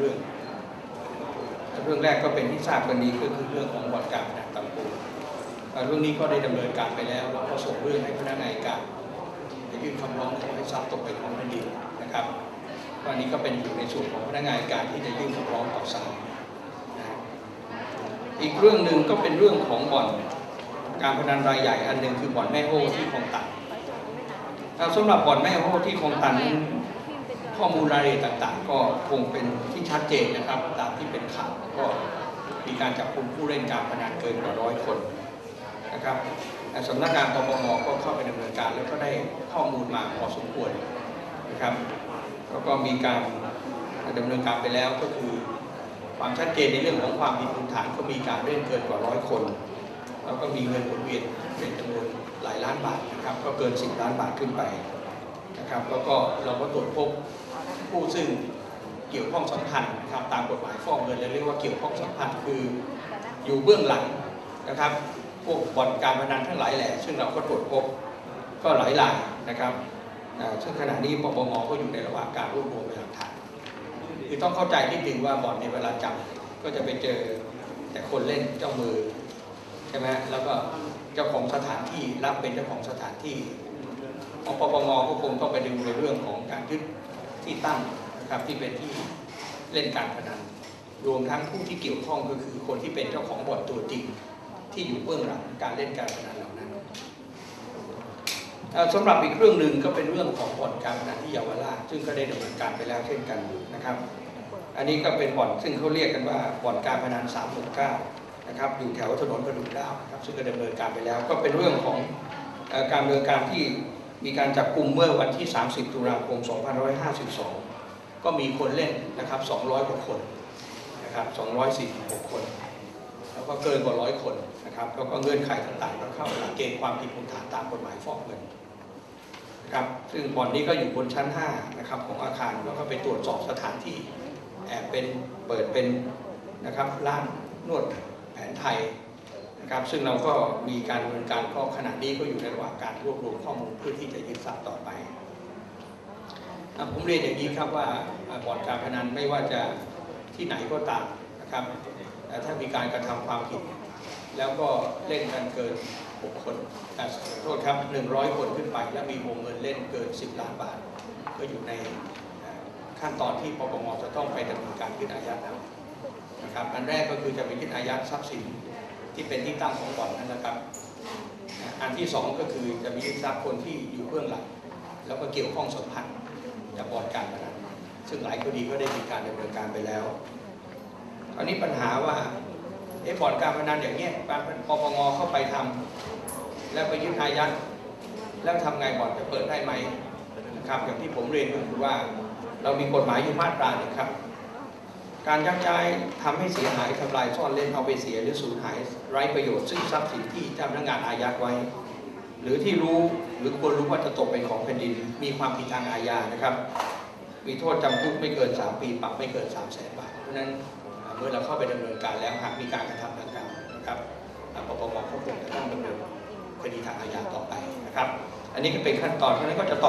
เรื่อง เรื่องแรกก็เป็นที่ทราบกันดีก็คือเรื่องของบ่อนการพนันตำปูเอ่อเรื่องนี้ก็ได้ดำเนินการไปแล้วแล้วก็ส่งเรื่องให้พนักงานอัยการไปยื่นคำร้องขอให้ทรัพย์ตกเป็นของแผ่นดินนะครับวันนี้ก็เป็นอยู่ในส่วนของพนักงานอัยการที่จะยื่นคำร้องต่อศาลอีกเรื่องหนึ่งก็เป็นเรื่องของบ่อนการพนันรายใหญ่อันหนึ่งคือบ่อนแม่โฮ้ที่คลองตันสำหรับบ่อนแม่โฮ้ที่คลองตัน ข้อมูลรายละเอียดต่างๆ ก็คงเป็นที่ชัดเจนนะครับ ตามที่เป็นข่าวก็มีการจับกลุ่มผู้เล่นการพนันเกินกว่าร้อยคนนะครับสำนักงานปปงก็เข้าไปดำเนินการแล้วก็ได้ข้อมูลมาพอสมควรนะครับ แล้วก็มีการดำเนินการไปแล้วก็คือ ความชัดเจนในเรื่องของความผิดพื้นฐานก็มีการเล่นเกินกว่าร้อยคน แล้วก็มีเงินหมุนเวียนเป็นจำนวนหลายล้านบาทนะครับ ก็เกิน 10 ล้านบาทขึ้นไปนะครับ แล้วก็เราก็ตรวจพบ ผู้ซึ่งเกี่ยวข้องสัมพันธ์นะครับตามกฎหมายฟอกเงินเราเรียกว่าเกี่ยวข้องสัมพันธ์คืออยู่เบื้องหลังนะครับพวกบ่อนการพนันทั้งหลายแหล่ซึ่งเราก็ตรวจพบก็หลายรายนะครับซึ่งขณะนี้ปปงก็อยู่ในระหว่างการรวบรวมพยานหลักฐานคือต้องเข้าใจนิดนึงว่าบ่อนในเวลาจับก็จะไปเจอแต่คนเล่นเจ้ามือใช่ไหมแล้วก็เจ้าของสถานที่รับเป็นเจ้าของสถานที่ของปปงก็คงต้องไปดูในเรื่องของการยึด ที่ตั้งนะครับที่เป็นที่เล่นการพนันรวมทั้งผู้ที่เกี่ยวข้องก็คือคนที่เป็นเจ้าของบ่อนตัวจริง ที่อยู่เบื้องหลังการเล่นการพนันเหล่านั้นสำหรับอีกเรื่องหนึ่งก็เป็นเรื่องของบ่อนการพนันที่เยาวราชซึ่งก็ได้ดำเนินการไปแล้วเช่นกันนะครับ อันนี้ก็เป็นบ่อนซึ่งเขาเรียกกันว่าบ่อนการพนัน369นะครับอยู่แถวถนนประดู่ดาวนะครับซึ่งก็ดำเนินการไปแล้ว ก็เป็นเรื่องของการดำเนินการที่ มีการจับกลุ่มเมื่อวันที่ 30 ตุลาคม 2552 ก็มีคนเล่นนะครับ 200 กว่าคนนะครับ 246 คน แล้วก็เกินกว่า 100 คนนะครับ แล้วก็เงื่อนไขต่างๆก็เข้าหลักเกณฑ์ความผิดมูลฐานตามกฎหมายฟอกเงินนะครับ ซึ่งบ่อนนี้ก็อยู่บนชั้น 5 นะครับของอาคาร แล้วก็ไปตรวจสอบสถานที่แอบเป็นเปิดเป็นนะครับร้านนวดแผนไทย นะครับซึ่งเราก็มีการดำเนินการก็ขณะนี้ก็อยู่ในระหว่างการรวบรวมข้อมูลเพื่อที่จะยึดทรัพย์ต่อไปผมเรียนอย่างนี้ครับว่าบ่อนการพนันไม่ว่าจะที่ไหนก็ตามนะครับแต่ถ้ามีการกระทำความผิด แล้วก็เล่นกันเกิน 6 คนโทษครับ 100 คนขึ้นไป และมีวงเงินเล่นเกิน 10 ล้านบาท ก็อยู่ในขั้นตอนที่ปปงจะต้องไปดำเนินการยึดอายัดแล้วนะครับอันแรกก็คือจะไปยึดอายัดทรัพย์สิน ที่เป็นที่ตั้งของบ่อนนั่นนะครับอ่าอันที่สองก็คือจะมียึดทรัพย์คนที่อยู่เบื้องหลังแล้วก็เกี่ยวข้องสัมพันธ์กับบ่อนการพนันซึ่งหลายคดีก็ได้มีการดำเนินการไปแล้วคราวนี้ปัญหาว่าไอ้บ่อนการพนันอย่างเงี้ยการปปงเข้าไปทำแล้วไปยึดอายัดแล้วทำไงบ่อนจะเปิดได้ไหมนะครับอย่างที่ผมเรียนก็คือว่าเรามีกฎหมายอยู่มาตราหนึ่งครับ การยักย้ายทำให้เสียหายทำลายซ่อนเล่นเอาไปเสียหรือสูญหายไร้ประโยชน์ซึ่งทรัพย์สินที่เจ้าพนักงานอายัดไว้ หรือที่รู้หรือควรรู้ว่าจะตกเป็นของแผ่นดิน มีความผิดทางอาญานะครับ มีโทษจำคุกไม่เกิน 3 ปีปรับไม่เกิน 3 0 0แสนบาทเพราะนั้นเมื่อเราเข้าไปดำเนินการแล้วหากมีการกระทำดังกล่าวนะครับปปงก็คงจะต้องดำเนินคดีทางอาญาต่อไปนะครับ อันนี้ก็เป็นขั้นตอนเพราะนั้นก็จะตอบ